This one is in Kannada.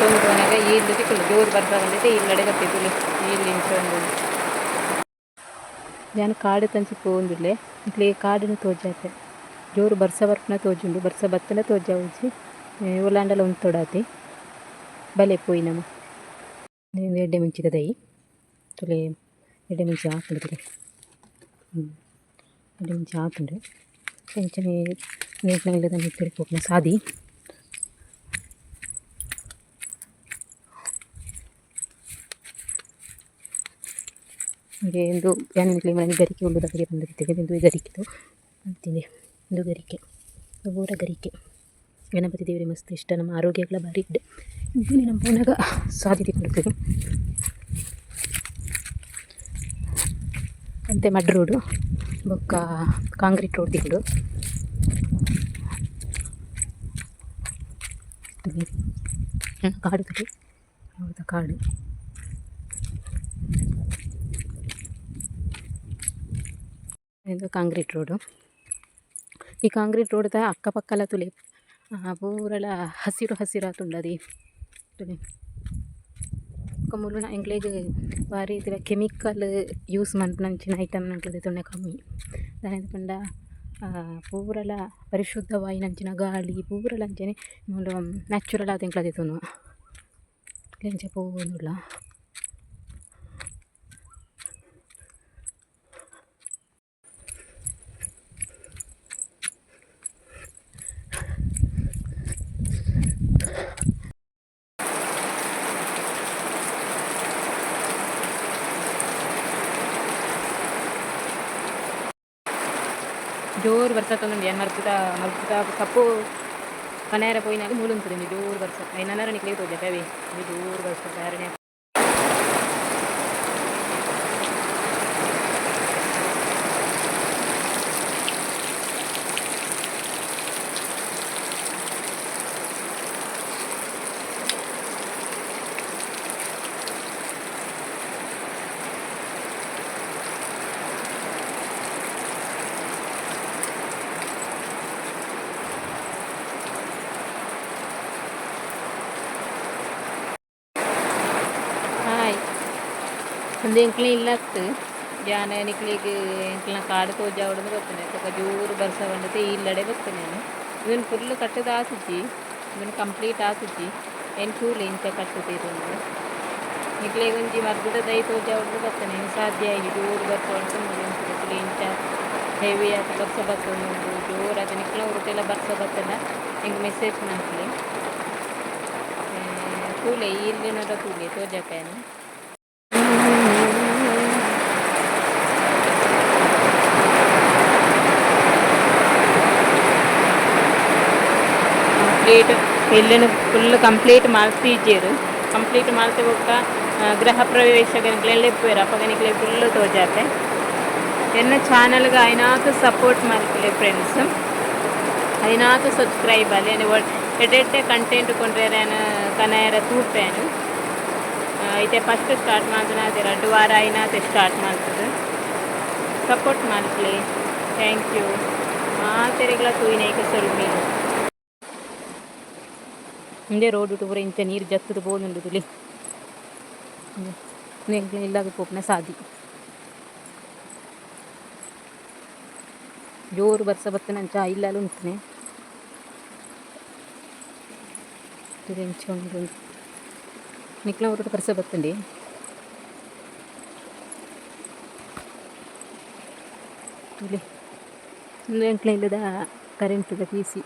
ಮತ್ತೊಂದು ಮನೆಗೆ ಈಲ್ದು ತಿಕ್ಕಲು ಜೋರು ಬರ್ತಾ ಬಂದಿದೆ ಇಲ್ಲಡೆ ಕತ್ತಿದ್ದು ಇಲ್ಲಿ ಇಂಚೊಂದು ഞാൻ ಕಾಡು ತಂಚಿ ಪೋಂದುಲ್ಲೆ ಇಟ್ಲಿ ಕಾಡಿನ ತೋಜಾತೆ ಜೋರು ಬರ್ಸ ಬರ್ಪನ ತೋಜುಂಡು ಬರ್ಸ ಬತ್ತನ ತೋಜಾವುಜಿ ಒಲಾಂಡಲ ಒಂದು ತೊಡಾತಿ ಬಲೆ ಪೋಯಿ ನಮ್ಮ ಎಡ್ಡೆ ಮುಂಚಿದ ದೈ ತುಲೆ ಎಡ್ಡೆ ಮುಂಚಿ ಹಾಕೊಂಡು ತುಲೆ ಹ್ಞೂ ಎಡ್ಡೆ ಮುಂಚಿ ಹಾಕೊಂಡು కొంచెం నీట్గా లేదని తిరిగిపోకున్న సాది ಹೀಗೆ ಒಂದು ಯಾನಿನ ಮನೆ ಗರಿಕೆ ಒಂದು ದಪ್ಪಗೆ ಬಂದಿರ್ತೇವೆ ಎಂದು ಗರಿಕೆದು ಅಂತಿದೆ. ಒಂದು ಗರಿಕೆ. ಊರ ಗರಿಕೆ. ಗಣಪತಿ ದೇವರಿಗೆ ಮಸ್ತ್ ಇಷ್ಟ. ನಮ್ಮ ಆರೋಗ್ಯಗಳ ಬಾರಿ ಇದೆ. ಇದು ನಮ್ಮ ಮನೆಯಾಗ ಸಾಧ್ಯತೆ ಕೊಡ್ತೀವಿ ಅಂತೆ ಮಡ್ ರೋಡು. ಬೊಕ್ಕ ಕಾಂಕ್ರೀಟ್ ರೋಡ್ ತಿಂಡು ಕಾಡು ಕಾಡು. ಇದು ಕಾಂಕ್ರೀಟ್ ರೋಡು ಈ ಕಾಂಕ್ರೀಟ್ ರೋಡ್ದ ಅಕ್ಕಪಕ್ಕಲ ತುಲೆ ಪೂರಲ ಹಸಿರು ಹಸಿರು ಆತುಂಡದಿ ತುಲೆ ಮುಲುನ ಎಂಗ್ಲೇಜ್ ಬಾರಿ ಇದಿರ ಕೆಮಿಕಲ್ ಯೂಸ್ ಮನ್ಪುನಂಚಿನ ಐಟಮ್ ನಂಕ್ಲದೆ ತೊಂಡೆ ಕಮ್ಮಿ ದಾಯದ ಪಂಡ ಪೂರಲ ಪರಿಶುದ್ಧವಾಯಿನಂಚಿನ ಗಾಳಿ ಪೂರಲ ಅಂಚನೆ ಮೂಲು ನ್ಯಾಚುರಲ್ ಆದ ಎಂಕ್ಲದೆ ತೊನು ಲೆಂಚ ಪೋವೊಂದುಲ್ಲ ಜೋರು ಬರ್ಸತ್ತೊಂದು ಏನು ಮರ್ತಿದ ಮರ್ತಿದ ಕಪ್ಪು ಮನೆಯರ ಪೋಯಿನಾಗ ಮೂಲುಂತದೆ ಜೋರು ಬರ್ಸ ಐನರ ನಿಕ್ಲಿಗೆ ತೋಜ ಬೇವೆ ಜೋರು ಬರ್ಸ ಬೇರೆ ಒಂದು ಎಂಕ್ಲೆ ಇಲ್ಲತ್ತು ಜಾನ ನಿಕ್ಲಿಗೆ ಎಂಕ್ಲ ಕಾಡು ತೋಜ ಅವಡಂದು ಬರ್ತಾನೆ. ಸ್ವಲ್ಪ ಜೋರು ಬರ್ಸ ಬಂದತೆ ಇಲ್ಲಡೆ ಬರ್ತಾನೆ ನಾನು. ಇವನು ಫುಲ್ ಕಟ್ಟದ ಆಸಿಚಿ ಇವನು ಕಂಪ್ಲೀಟ್ ಆಸುಚ್ಚಿ ಏನು ಕೂಲಿ ಇಂಚ ಕಟ್ಟುತ್ತಿರೋದು ನಿಕ್ಲಿಗೆ ಒಂಜಿ ಮರ್ದದ ದೈ ತೋಜ ಅವಡಂದು ಬರ್ತಾನೆ. ಸಾಧ್ಯ ಆಗಿ ಜೋರು ಬರ್ಸ ಹೊಡೆದು ಇಂಚ ಹೆವಿ ಆತ ಬರ್ಸ ಬರ್ತದೆ ಜೋರು ಅದು ನಿಕ್ಲ ಹೊರಟೆಲ್ಲ ಬರ್ಸ ಬರ್ತಲ್ಲ ಹಿಂಗೆ ಮೆಸೇಜ್ ಮಾಡ್ತೀನಿ ಕೂಲೆ ಇಲ್ಲಿನದ ಕೂಲೆ ತೋಜಕಾಯನು ಕಂಪ್ಲೀಟ್ ಇಲ್ಲೂ ಫುಲ್ ಕಂಪ್ಲೀಟ್ ಮಲ್ತಿಜೇರು ಕಂಪ್ಲೀಟ್ ಮಲ್ತಿ ಬೊಕ್ಕ ಗೃಹ ಪ್ರವೇಶಗಳಿಗೆಲ್ಲ ಇಪ್ಪೇರು ಅಪ್ಪಗನಿಗೆ ಫುಲ್ ತೋಜಾತೆ ಎನ್ನ ಚಾನಲ್ಗೆ ಐನಾತು ಸಪೋರ್ಟ್ ಮಾಡ್ಕೊಳ್ಳಿ ಫ್ರೆಂಡ್ಸ್ ಐನಾತು ಸಬ್ಸ್ಕ್ರೈಬ್ ಅಲ್ಲಿ ಎಡೆಟ್ಟೆ ಕಂಟೆಂಟ್ ಕೊಂಡ್ರೆ ನಾನು ಕನ್ನಡ ತೂಪೇನು ಐತೆ ಫಸ್ಟ್ ಸ್ಟಾರ್ಟ್ ಮಾಡ್ತಾನೆ ಅದೇ ಎರಡು ವಾರ ಐನಾತೆ ಸ್ಟಾರ್ಟ್ ಮಾಡ್ತದೆ ಸಪೋರ್ಟ್ ಮಾಡ್ಕೊಳ್ಳಿ ಥ್ಯಾಂಕ್ ಯು ಆ ತೆರೆಗಳ ತೂಯಿನ ಈಗ ಸೊಲ್ಮಿ ಹಿಂದೆ ರೋಡ್ ಪೂರ ಇಂಚ ನೀರು ಜತ್ತದು ಬೋದುಂಡು ತುಲಿ. ಇಲ್ಲಾಗ ಪೋಪನ ಸಾದಿ. ಜೋರು ಬರ್ಸ ಬತ್ತನಂಚ ಇಲ್ಲಾಲು ಉಂಟನೆ. ಇಂಚೊಂದು ನಿಕ್ಲ ಊಟ ಬರ್ಸ ಬತ್ತಂಡಿ ತುಲಿ. ಎಂಕ್ಲ ಇಲ್ಲದ ಕರೆಂಟ್ ಪಿ ಸಿ